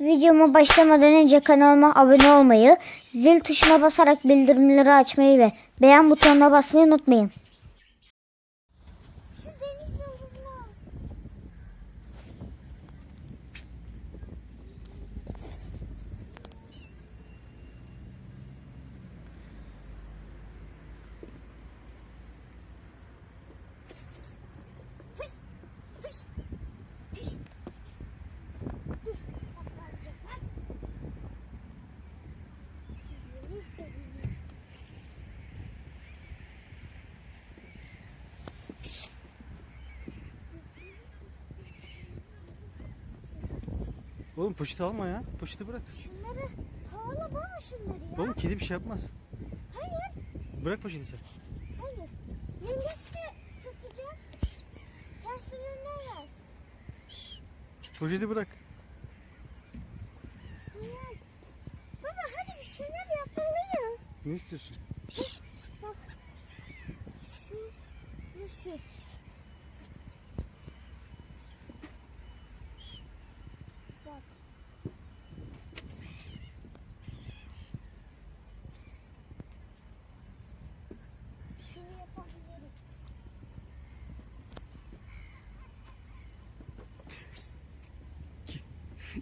Videoma başlamadan önce kanalıma abone olmayı, zil tuşuna basarak bildirimleri açmayı ve beğen butonuna basmayı unutmayın. Oğlum poşeti alma ya. Poşeti bırak. Şunları kovala bana şunları ya. Oğlum kedi bir şey yapmaz. Hayır, Bırak poşeti sen. hayır. Yengeç de tutacağım. Ters dönenler var. Poşeti bırak. Hayır. Baba hadi bir şeyler yapmalıyız. Ne istiyorsun? Bak. Şu şu.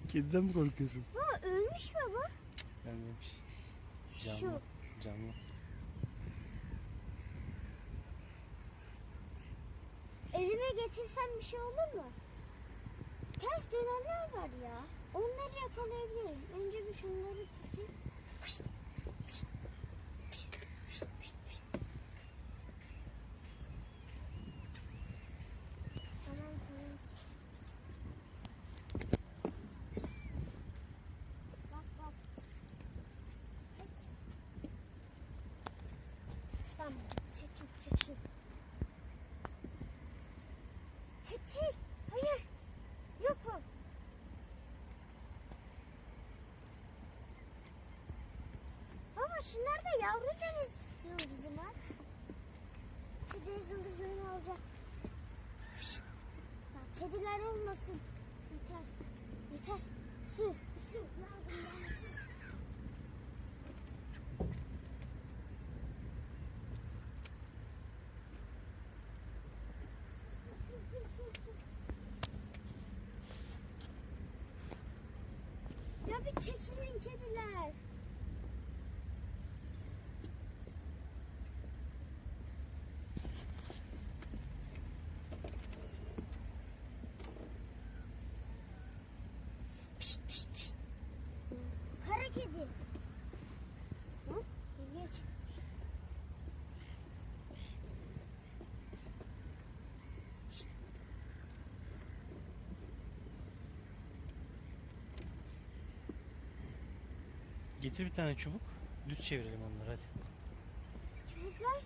Kediden mi korkuyorsun? Ha ölmüş mü bu? Gelmemiş. Şu. Canlı. Canlı. Elime geçirsem bir şey olur mu? Ters dönenler var ya. Onları yakalayabilirim. Önce bir şunları tutayım. Tamam tamam. Bak bak. Tamam. Çekil çekil. Çekil. Hayır. Yok o. Baba şunlar da yavru deniz yıldızı mı? Şu deniz yıldızlarını alacağım. Bak kediler olmasın. Yeter. Yeter. Su. Su. Ya bir çekilin kediler. Getir bir tane çubuk. Düz çevirelim onları hadi. Çubuklar.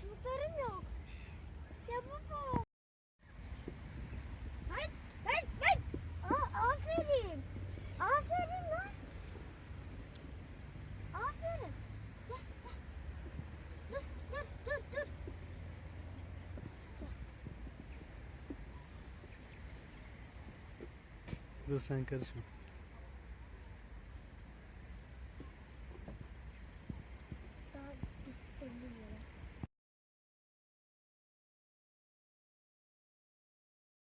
Çubuklarım yok. Ya baba. Hayır, hayır, hayır. Aa, aferin. Aferin lan. Aferin. Gel, gel. Dur, dur, dur, dur. Dur sen karışma.